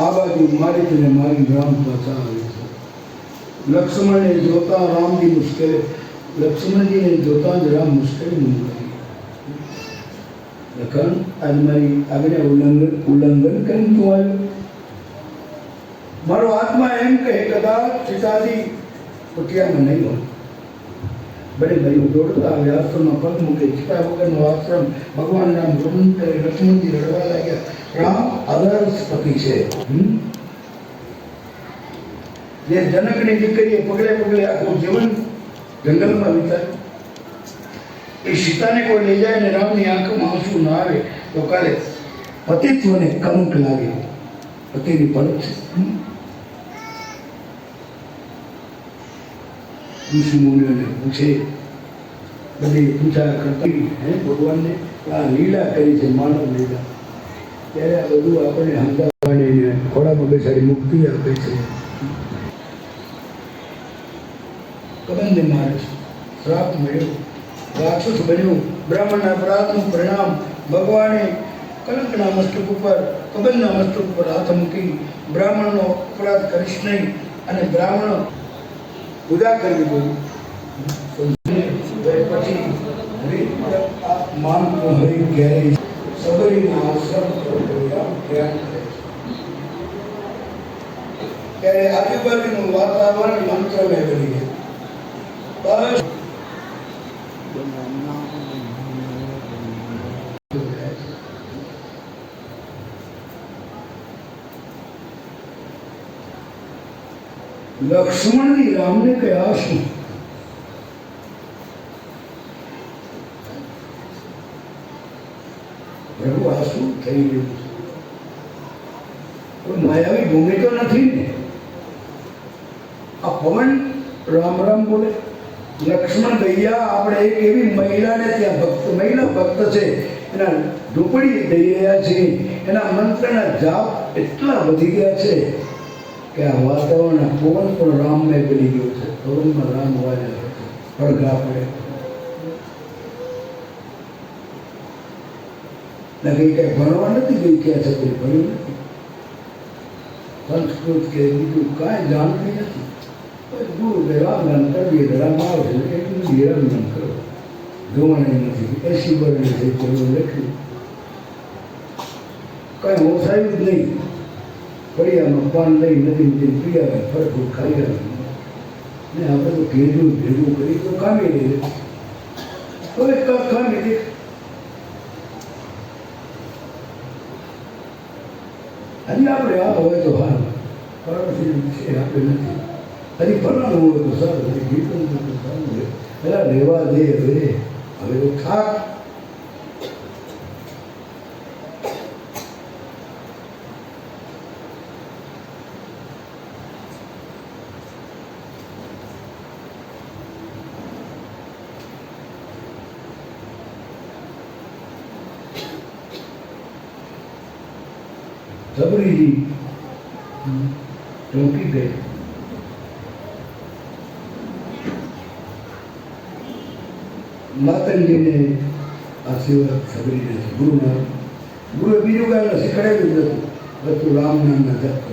આ બાજુ મારી તને મારી રામ પાછા આવે છે લક્ષ્મણને જોતા રામજી મુશ્કેલી લક્ષ્મણજીને જોતા જ રામ મુશ્કેલી મુકાઈ લખન આજ મારી આજ્ઞા ઉલ્લંઘન ઉલ્લંઘન કરીને તું આવ્યો મારો આત્મા એમ કહે કદાચ સીતાજી કુટિયામાં નહીં હોય બને ભાઈઓ દોડતા આવે આશ્રમમાં પગ મૂકે સીતા વગરનો આશ્રમ ભગવાન રામ ભ્રમણ કરે લક્ષ્મણજી રડવા લાગ્યા રામ આદર્શ પતિ છે હમ? જે જનકની દીકરીએ પગલે પગલે આખું જીવન જંગલમાં વિતાવ્યું એ સીતાને કોઈ લઈ જાય ને રામની આંખમાં આંસુ ના આવે તો કાલે પતિત્વને કલંક લાગે પતિની પરખ છે હમ? ઋષિ મુનિઓને પૂછે બધી પૂછા કરતી હે ભગવાનને આ લીલા કરી છે માનવ લીલા ત્યારે આ બધું આપણને સમજાવવાની ખોડામાં બેસાડી મુક્તિ આપે છે. કબંધ મહારાજ, શ્રાપ મળ્યો. રાક્ષસ બન્યું. બ્રાહ્મણના અપરાધનું પરિણામ. ભગવાને કલંકના મસ્તક ઉપર કબંદના મસ્તક ઉપર હાથ મૂકી બ્રાહ્મણનો અપરાધ કરીશ નહીં અને બ્રાહ્મણ પૂજા કરવી જોઈએ પછી માનતો હરિ ઘેરે સબરીના આશ્રમ પર ગયા, ધ્યાન કરે. ત્યારે આજુબાજુનું વાતાવરણ મંત્રમય બની ગયું બસ લક્ષ્મણની રામને કયા શું પ્રભુ આ શું થઈ રહ્યું છે. માયાવી ભૂમિ નથી ને. આ પવન રામ રામ બોલે. લક્ષ્મણ ભૈયા, આપણે એક એવી મહિલાને ત્યાં ભક્ત, મહિલા ભક્ત છે, એના ઢૂંપડી દઈ રહ્યા છે એના મંત્રના જાપ એટલા વધી ગયા છે કે આ વાતાવરણ પવન પણ રામમય બની ગયું છે. પવનમાં રામ વાજે પડઘા પડે. ને કંઈ કંઈ ભણવા નથી ગઈ ક્યાં છોકરી ભણ્યું નથી સંસ્કૃત કે બીજું કાંઈ જાણતી નથી બસ ગુરુ કે રામદાન કરવી એટલે રામ આવશે એટલે એટલું બધી રામદાન કરો જોવાને નથી એસી વર્ષ છે તેવું લખ્યું કાંઈ હોસાયું જ નહીં ફળિયામાં પાન લઈ નદી નદી પી આવે ફરફૂટ ખાઈ આવે ને આપણે તો ભેગું ભેગું કરી તો કામી લઈએ હવે કાંક કામી દે હજી આપણે આ હોય તો હાલ પરમશ્રી વિશે આપણે નથી. હજી ફરવાનું હોય તો સારું. હજી ગીતનું તો સારું હોય પેલા રહેવા દે હવે હવે તો સબરીજી ચોંકી ગઈ માતંગીને આશીર્વાદ સબરીને નથી ગુરુના ગુરુએ બીજું કાંઈ શીખડાવ્યું જ નથી. બધું રામ નામના જપ.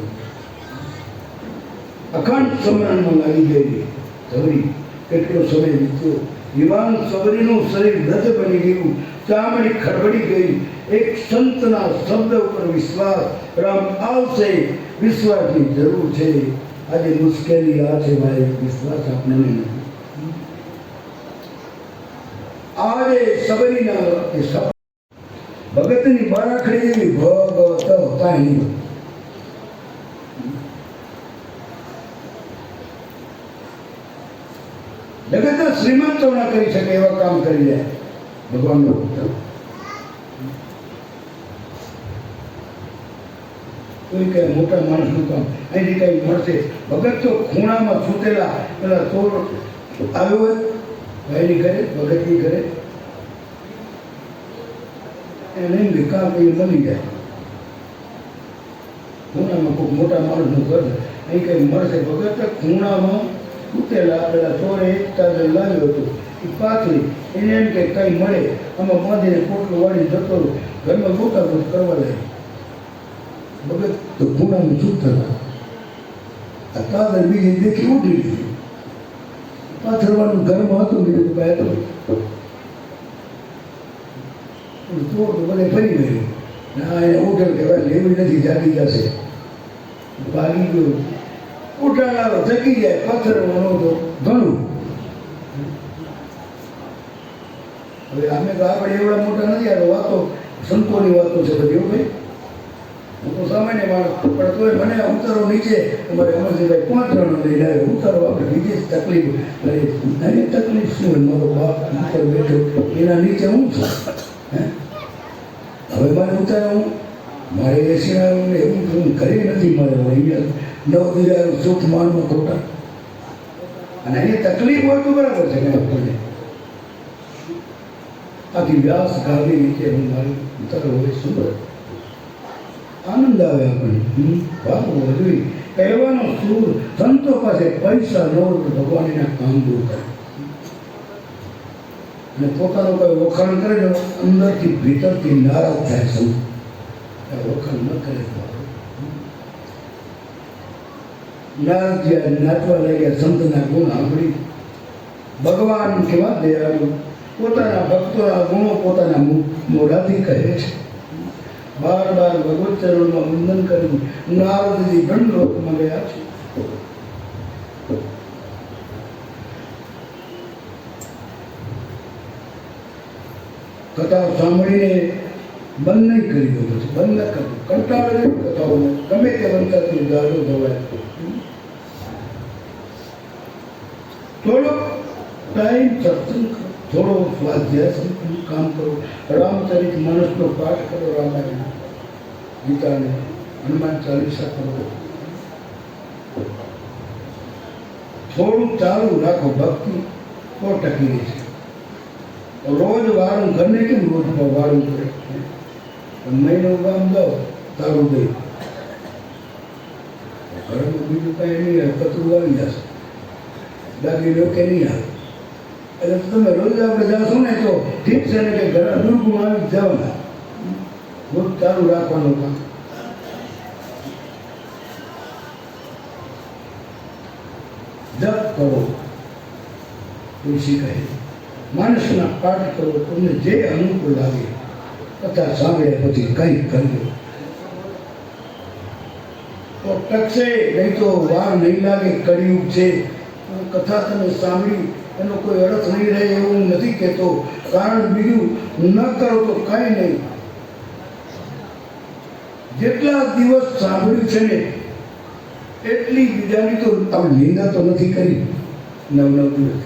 અખંડ સમરણમાં લાગી ગઈ સબરી કેટલો સમય વીત્યો? યુવાન સબરીનું શરીર રજ બની ગયું. ચામડી ખડબડી ગઈ. એક સંતના શબ્દ ઉપર વિશ્વાસ. રામ આવશે, વિશ્વાસની જરૂર છે. આજે મુશ્કેલી આ છે ભાઈ, વિશ્વાસ આપણે નથી આજે સબરીના ભગતની બારાખડી એવી ભગત કાંઈ નહીં જગતના શ્રીમંતો ના કરી શકે એવા કામ કરી જાય ભગવાનનો ભક્ત. કોઈ કઈ મોટા માણસનું કામ. અહીંથી કઈ મળશે. ભગત તો ખૂણામાં છૂટેલા પેલા ચોર આવ્યો હોય, ભાઈની ઘરે, ભગતની ઘરે. એને એમ કે કામ એ બની જાય. ખૂણામાં કોઈ મોટા માણસનું ઘર અહીં કઈ મળશે. ભગત ખૂણામાં છૂટેલા પેલા ચોરે એક તાજે લાવ્યો હતો. પાથરી એને એમ કે કંઈ મળે, આમાં બાંધીને પોટલું વાળી જતો. ઘરમાં મોટા મોટ કરવા લાગી ભગત તો ખૂણામાં ચૂપ થતા આ કાદર બીજી દેખી ઉઠી લીધી પાથરવાનું ઘરમાં હતું બીજું કાંઈ હતું ચોર તો બધે ફરી ગયું. ના એને ઉઠેલ કહેવાય લેવી નથી જાગી જશે. ભાગી ગયો. ઉઠાડારો થકી જાય, પાથરવાનો તો ઘણું હવે અમે તો આપણે એવડા મોટા નથી, આ વાતો સંતોની વાતો છે બધી એવું ભાઈ. હું તો સામાન્ય માણસ પણ તોય મને ઉતરો નીચે, અમારે અમરસિંહભાઈ પાંચ જણો લઈને આવ્યો. ઉતારો આપણે બીજી જ તકલીફ. અરે, નાની તકલીફ શું હોય? મારો બાપ ઉપર બેઠો, એના નીચે હું છું. હવે મારે ઉતારો હું મારે એસી એવું હું ઘરે નથી મારે અહીંયા નવ હજાર સુખ માનવું ખોટા. અને એની તકલીફ હોય તો બરાબર છે ને આપણને આખી વ્યાસ ગાવી નીચે હું મારી ઉતારો હોય સુંદર આનંદ આવે આપણને હમ, વાહ વધુ કહેવાનો સૂર સંતો પાસે પૈસા ન હોય તો ભગવાન એના કામ દૂર કરે અને પોતાનો કોઈ વખાણ કરે તો અંદરથી ભીતરથી નારાજ થાય સંત આ વખાણ ન કરે તો નારાજ થયા નાચવા લાગ્યા સંતના ગુણ સાંભળી ભગવાન કેવા દયાળુ પોતાના ભક્તોના ગુણો પોતાના મોઢાથી કહે છે. બાર બાર ભગવત ચરણમાં વંદન કરી નારદજી ઘણ લોકમાં ગયા છે. કથા સાંભળીને બંધ નહીં કરી દો પછી, બંધ ન કરવું કંટાળે નહીં કથાઓને ગમે તે વંચાતી ગાળો ધોવાય થોડોક ટાઈમ સત્સંગ થોડો સ્વાધ્યાય સંપૂર્ણ કામ કરો રામચરિત માનસનો પાઠ કરો રામાયણ ગીતાને હનુમાન ચાલીસા કરો થોડું ચાલુ રાખો ભક્તિ તો ટકી રહેશે રોજ વાળું ઘરને કેમ રોજ વાળું કરે પણ મહિનો ગામ જાઓ તારું દઈ ઘરમાં બીજું કાંઈ નહીં આવે કચરું આવી જશે દાદી કે નહીં આવે એટલે તમે રોજ આપણે જાશો ને તો ઠીક છે ને કે ઘણા દુર્ગુણ આવી જવાના. રોજ ચાલુ રાખવાનું કામ. જપ કરો. તુલસી કહે માણસના પાઠ કરો, તમને જે અનુકૂળ લાગે, કથા સાંભળે, પછી કંઈક કરજો. તો ટકશે, નહીં તો વાર નહીં લાગે, કળિયુગ છે. કથા તમે સાંભળી એનો કોઈ અર્થ નહીં રહે એવું નથી કહેતો. કારણ બીજું ન કરો તો કાંઈ નહીં. જેટલા દિવસ સાંભળ્યું છે ને, એટલી બીજાની તો આપણે નિંદા તો નથી કરી. નવ નવ દિવસ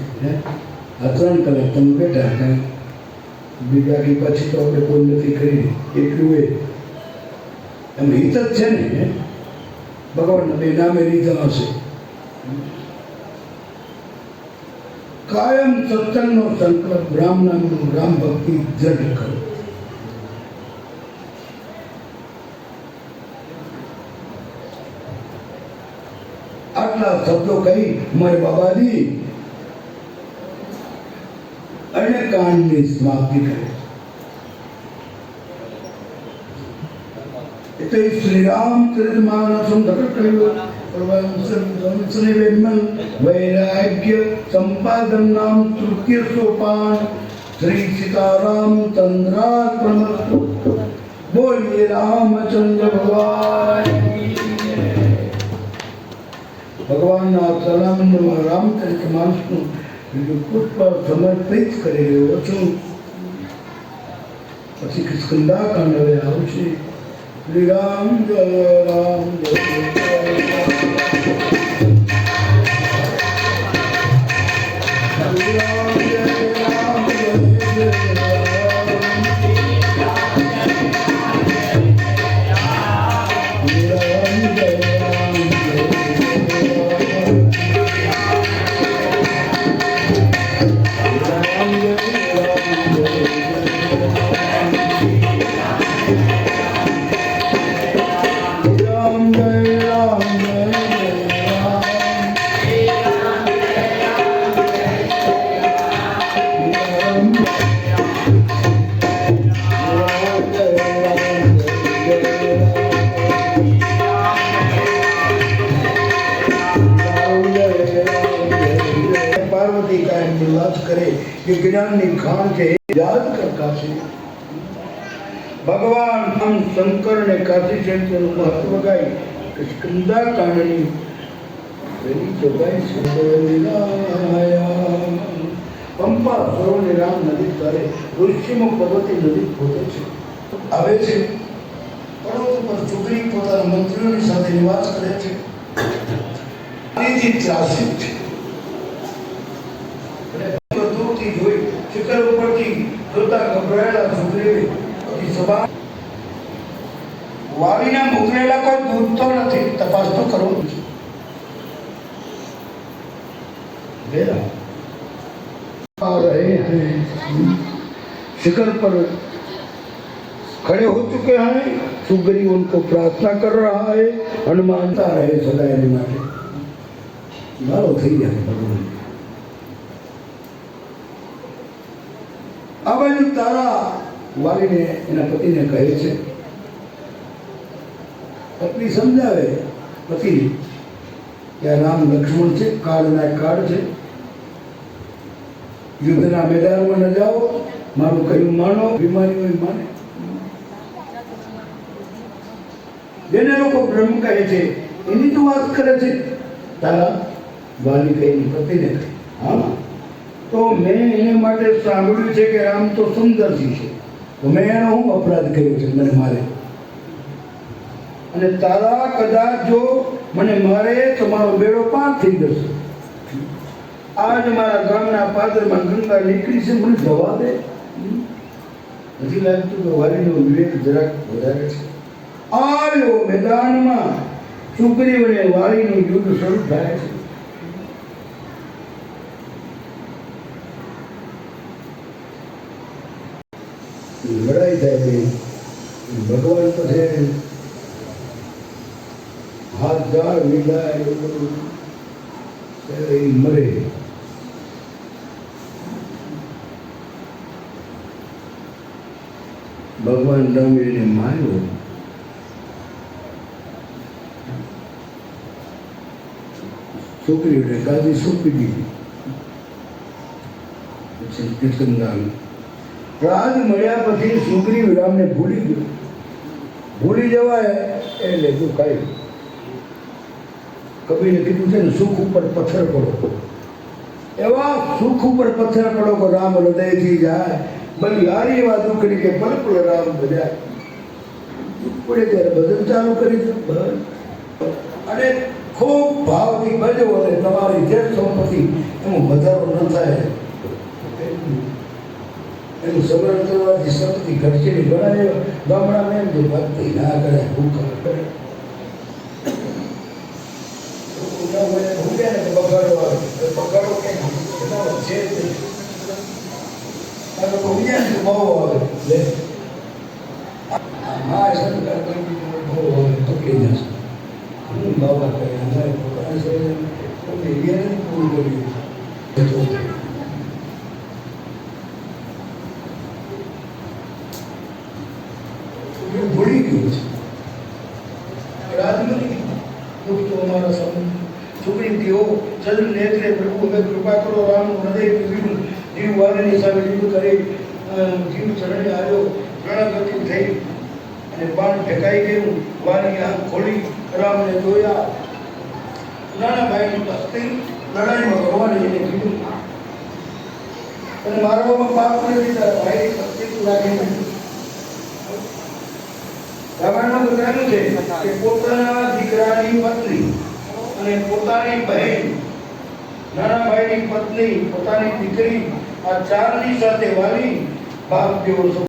આ ત્રણ કલાક તમે બેઠા કાંઈ બીજાની પછી તો આપણે કોઈ નથી કરી. એટલું એ. એમ હિત જ છે ને ભગવાન બે નામે લીધા હશે. કાયમ સત્સંગનો સંકલ્પ રામ નામનું રામ ભક્તિ દ્રઢ કરો. આટલા શબ્દો કહી મારે બાબાજી અને કાંડની સમાપ્તિ કરે. એટલે શ્રી રામચરિત માનસ પ્રકટ કર્યું સંપાદન નામ તૃતીય સોપાન શ્રી સીતારામ ચંદ્રાત્મસ્તુ બોલીએ રામચંદ્ર ભગવાન ભગવાનના સલામનું રામચરિત માનસનું બીજું પુષ્પ સમર્પિત કરી રહ્યો છું પછી સ્કંદાકાંડ હવે આવશે શ્રી રામ જય રામ પાર્વતી કાયમ વિલાસ કરે કે જ્ઞાનની ખાણ છે. યાદ ભૂલકીમુખ ભગવતી નદી પોતે છે. આવે છે. પર્વત ઉપર ચૂંટણી પોતાના મંત્રીઓની સાથે નિવાસ કરે છે. અહીંથી છે. દૂરથી વાવીના કોઈ દૂધ નથી તપાસ તો કરવું शिखर पर खड़े हो चुके हैं सुग्रीव उनको प्रार्थना कर रहा है हनुमानता रहे सदा એની માટે મારો થઈ જાય ભગવાન આ બાજુ તારા વાલીને એના પતિને કહે છે પત્ની સમજાવે પતિ કે આ રામ લક્ષ્મણ છે કાળના કાળ છે યુદ્ધના મેદાનમાં ન જાઓ મારું કયું માનો, બીમારી હોય માને. જેને લોકો બ્રહ્મ કહે છે. એની તો વાત કરે છે. તારા વાલી કહીને પતિને કહે હા? તો મેં એને માટે સાંભળ્યું છે કે રામ તો સુંદરથી છે. તો મેં એનો હું અપરાધ કર્યો છે મને મારે? અને તારા કદાચ જો મને મારે, તો મારો બેડો પાર થઈ જશે. આજ મારા ગામના પાદરમાં ગંગા નીકળી છે, મને જવા દે. નથી લાગતું કે વાલીનો વિવેક જરાક વધારે છે આવ્યો મેદાનમાં સુગ્રીવ અને વાલીનું યુદ્ધ શરૂ થાય છે લડાઈ થાય છે ભગવાન તો છે હાથ ઝાડ વિલાય એવું બધું ત્યારે એ મરે ભગવાન રામ એને માર્યો. છોકરીઓને કાઢી સોંપી દીધી. પછી કિશનદાન રાજ મળ્યા પછી છોકરી રામને ભૂલી ગયો. ભૂલી જવાય એટલે તું આવ્યું કબીરે કીધું છે ને, સુખ ઉપર પથ્થર પડો. એવા સુખ ઉપર પથ્થર પડો કે રામ હૃદયથી જાય. હારી એવા દુઃખની કે પલ રામ દુઃખ પડે ત્યારે ભજન ચાલુ કરી દો અને ખૂબ ભાવથી ભજો અને તમારી જે સંપત્તિ એમાં વધારો ન થાય. એનું સમરણ કરવાથી સંપત્તિ ઘટશે ઘણા એવા ગામડામાં એમ જે ભક્તિ ના કરે, ભૂખ કરે. Laura Pereira, né? Mas é, eu queria, eu queria. બાણ ગયું આંખ ખોલી રામને જોયા. નાના ભાઈની પત્ની લડાઈમાં ભગવાને એને કીધું. અને મારવામાં પાપ નથી તારા ભાઈ પત્ની રાખીને રામાયણમાં બતાવ્યું છે કે પોતાના દીકરાની પત્ની અને પોતાની બહેન નાના ભાઈની પત્ની, પોતાની દીકરી, આ ચારની સાથે વાલી બાપ જેવો